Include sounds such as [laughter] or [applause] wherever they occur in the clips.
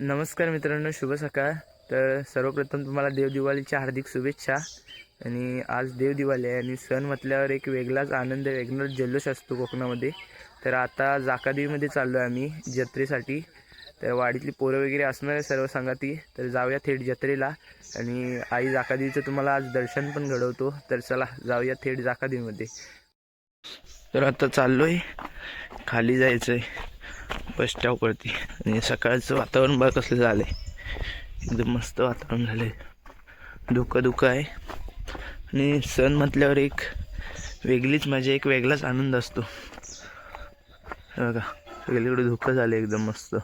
नमस्कार मित्रांनो शुभ सकाळ. तर सर्वप्रथम तुम्हाला देवदिवाळीच्या हार्दिक शुभेच्छा. आणि आज देवदिवाळी आहे आणि सण म्हटल्यावर एक वेगळाच आनंद वेगळाच जल्लोष असतो कोकणामध्ये. तर आता जाकादेवीमध्ये चाललो आहे आम्ही जत्रेसाठी. तर वाडीतली पोरं वगैरे असणार आहे सर्व संगाती. तर जाऊया थेट जत्रेला. आणि आई जाकादेवीचं तुम्हाला आज दर्शन पण घडवतो. तर चला जाऊया थेट जाकादेवीमध्ये. तर आता चाललो आहे खाली जायचं आहे बस स्टॉपवरती आणि सकाळचं वातावरण बघ कसलं झालं आहे एकदम मस्त वातावरण झालं आहे धुकं धुकं आहे. आणि सण म्हटल्यावर एक वेगळीच मजा एक वेगळाच आनंद असतो. बघा सगळीकडे धुकं झालं एकदम मस्त.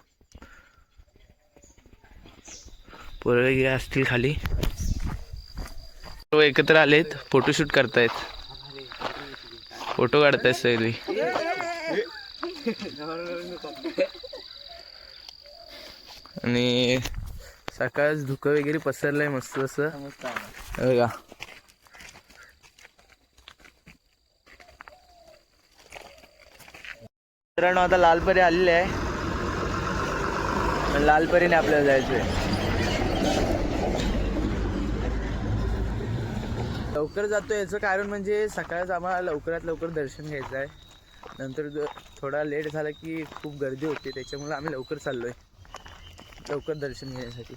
पोरं वगैरे असतील खाली. सर्व एकत्र आलेत फोटोशूट करतायत. फोटो काढतायत सगळी. आणि सकाळच धुकं वगैरे पसरलंय मस्त असं. हे बघा. मित्रांनो आता लालपरी आलेले आहे. लालपरीने आपल्याला जायचंय. लवकर जातो याचं कारण म्हणजे सकाळच आम्हाला लवकरात लवकर दर्शन घ्यायचं आहे नंतर थोडा लेट झाला की खूप गर्दी होते त्याच्यामुळं आम्ही लवकर चाललो आहे लवकर दर्शन घेण्यासाठी.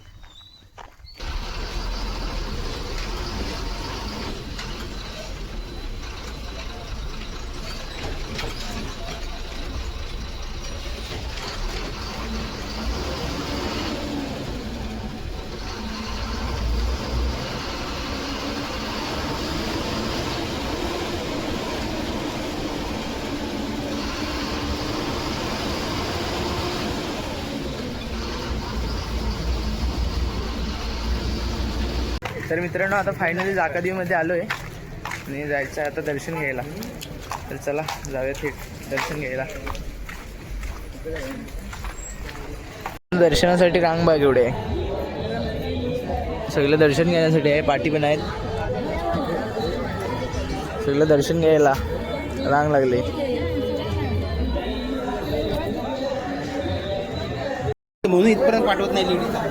तर मित्रांनो आता फायनली जाकादीमध्ये आलो आहे आणि जायचं आहे आता दर्शन घ्यायला. तर चला जाऊया थेट दर्शन घ्यायला. दर्शनासाठी रांग बाग एवढे आहे. सगळं दर्शन घेण्यासाठी आहे पाठी पण आहेत. सगळं दर्शन घ्यायला रांग लागले. म्हणून इथपर्यंत पाठवत नाही लेडीज.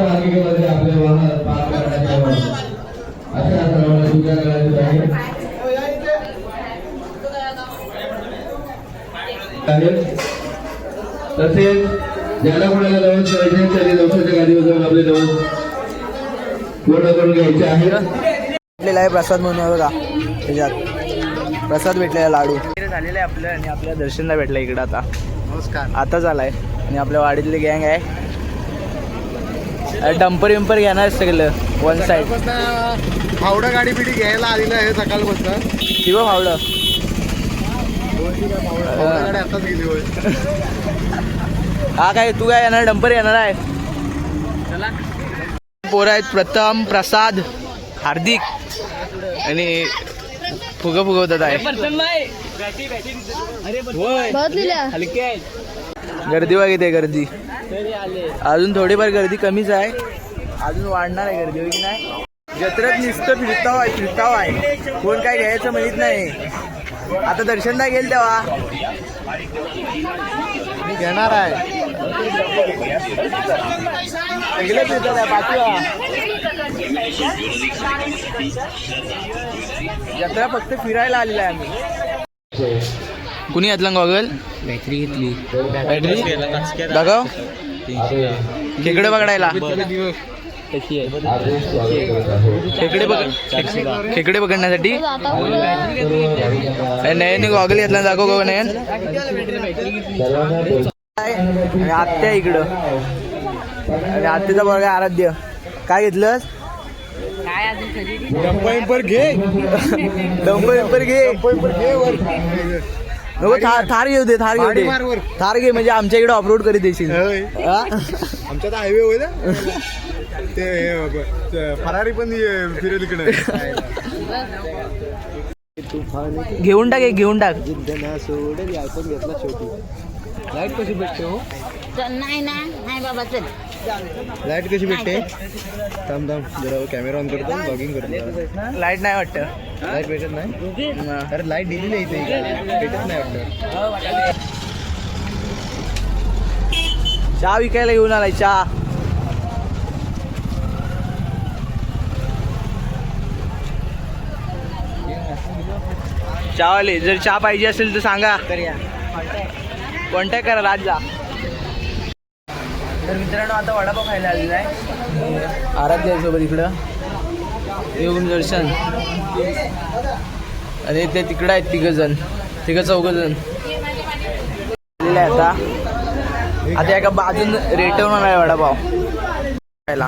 मार्गिकेमध्ये आपले वाहन पार करण्यात यावं अशा सर्वांना करायची आहे तसेच ज्याला कोणाला नवस करायचे त्यांनी नवसाच्या गाडीवर जाऊन आपले नवस पूर्ण करून घ्यायचे आहे भेटलेला आहे प्रसाद म्हणून आहे बघा त्याच्यात प्रसाद भेटलेला लाडू. झालेलं आहे आपलं आणि आपल्या दर्शनला भेटलं इकडं आता. नमस्कार. आताच आलाय आणि आपल्या वाडीतले गँग आहे. डंपर विंपर घेणार सगळं. वन साईड फावडा गाडी बिडी घ्यायला आलेलं आहे सकाळपासून. किंवा फावडं फावडा गाडी आताच गेली होय. हा काय तू काय येणार डंपर येणार आहे? पोरं आहेत प्रथम प्रसाद हार्दिक आणि फुग फुगवतात आहे. गर्दी बघिते गर्दी. अजून थोडीफार गर्दी कमीच आहे. अजून वाढणार आहे गर्दी की नाही? जत्रेत नुसतं फिरताव आहे फिरताव आहे. कोण काय घ्यायचं माहीत नाही. आता दर्शन नाही गेल तेव्हा. मी घेणार आहे. फिरतात आहे, पाचवा जत्रा फक्त फिरायला आलेला आहे आम्ही. कुणी घातला गॉगल? बॅटरी घेतली. बॅटरी? दाखव खेकडे पकडायला खेकडे पकड खेकडे पकडण्यासाठी. नयन गॉगल घेतला दाखव गो नयन. आणि आत्या इकडं. आणि आत्याचा बघा आराध्य. काय घेतलंस? डंपर घे. डंपर घे. नको थार थार घेऊ दे थार घेऊ दे. थार घे म्हणजे आमच्या इकडे ऑफरोड करीत देशील? आमच्यात हायवे होय ना? ते हे, फरारी पण ये- फिरेल इकडे. घेऊन टाक एक घेऊन टाक. सोडेल आयफोन घेतला शेवटी लाइट कशी भेटते हो? नाही ना नाही बाबा चल. लाइट कशी भेटते? थांब थांब जरा कॅमेरा ऑन करतो ब्लॉगिंग करतो. लाइट नाही वाटतं. लाइट भेटत नाही? अरे लाइट दिलेली आहे इथे. भेटत नाही वाटतं. चहा विकायला घेऊन आलाय चहा. चहावाले जर चहा पाहिजे असेल तर सांगा. कॉन्टॅक्ट करा राज जा. तर मित्रांनो आता वडापाव खायला आलेला आहे. आराध्य सोबत इकडं. येऊन दर्शन. आणि ते तिकडं आहेत तिघ जण तिघ चौघ जण आता. आता एका बाजून रेटवून आलाय वडापाव. खायला.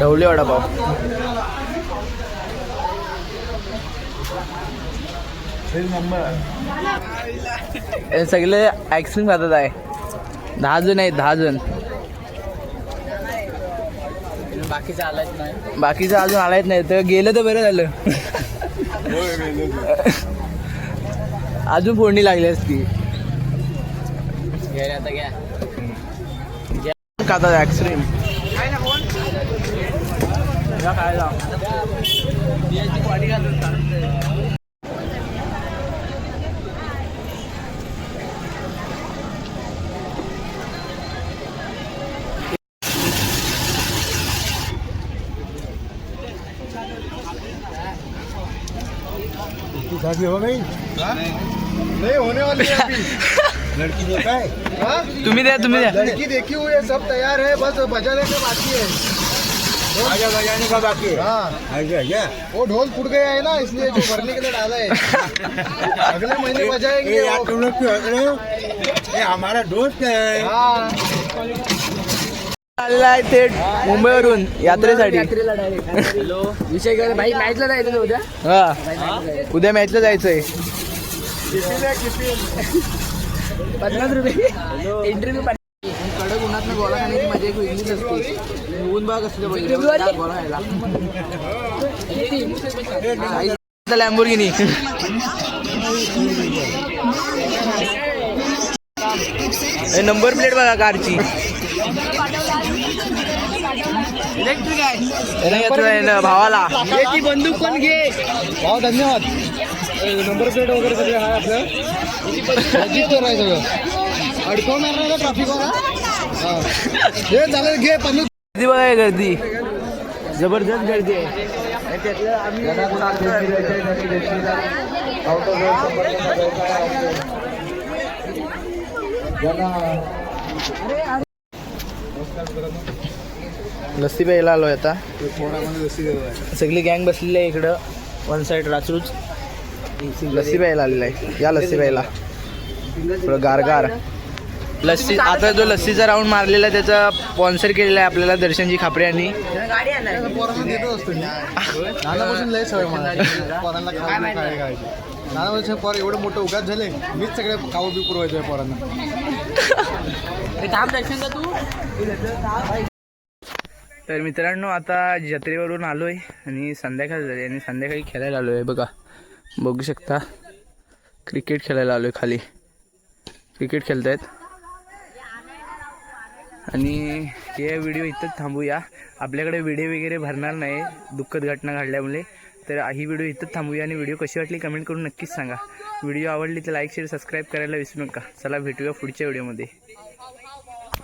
ढवले वडापाव. सगळे आईस्क्रीम खातात आहे. दहा जण आहेत दहा जण. बाकीचं आलायच नाही. बाकीचं अजून आलायच नाही तर गेलं तर बरं झालं. अजून फोडणी लागली असती. खातात आईस्क्रीम खायला शादी हो गई नहीं होने वाली है अभी लड़की देखा है? हाँ? तुम्ही द्या तुम्ही द्या. लड़की देखी हुई है सब तैयार है बस बजाने का बाकी है। आजा बजाने का बाकी है। हाँ। वो ढोल फूट गया है ना इसलिए जो भरने के लिए डाला है। [laughs] अगले महीने बजाएंगे। तुम लोग क्यों हंस रहे हो? ये हमारा दोस्त है। हाँ। आहे थेट मुंबईवरून यात्रेसाठी. विषय काय? भाई मॅचला जायचं उद्या? हा. उद्या मॅचला जायचंय. पन्नास रुपये. इंटरव्ह्यू कडक उन्हात गोळा खाण्याची मजा एक वेगळीच असते. ऊन बाग असते गोळा खायला. लॅम्बोर्गिनी नंबर प्लेट बघा कारची. इलेक्ट्रिक आहे. भावाला. बंदूक पण घे. बहुत धन्यवाद. नंबर प्लेट वगैरे सगळे आहे आपलं रजिस्टर आहे सगळं. अडकवणार नाही ट्रॅफिकवर हा. हे चालेल घे पन्नास. गर्दी बघा गर्दी. जबरदस्त गर्दी आहे. त्यातलं लस्सी प्यायला आलोय आता. सगळी गँग बसलेली आहे इकडं. वन साईड राचूच लस्सी प्यायला आलेला आहे. या लस्सी प्यायला थोडं गारगार. लस्सी आता जो लस्सीचा राऊंड मारलेला आहे त्याचा स्पॉन्सर केलेला आहे आपल्याला दर्शनजी खापरे यांनी. पोर एवढं मोठं उगाच झाले मीच सगळे खाऊ बी पुरवायचोय पोरांना. तर मित्रांनो आता जत्रेवरून आलो आहे आणि संध्याकाळ झाली आणि संध्याकाळी खेळायला आलो आहे बघा. बघू शकता. क्रिकेट खेळायला आलो आहे खाली. क्रिकेट खेळत आहेत आणि हे व्हिडिओ इथंच थांबूया. आपल्याकडे व्हिडिओ वगैरे भरणार नाही. दुःखद घटना घडल्यामुळे. तर ही व्हिडिओ इथंच थांबूया आणि व्हिडिओ कशी वाटली कमेंट करून नक्कीच सांगा. व्हिडिओ आवडली तर लाईक शेअर सबस्क्राईब करायला विसरू नका. चला भेटूया पुढच्या व्हिडिओमध्ये.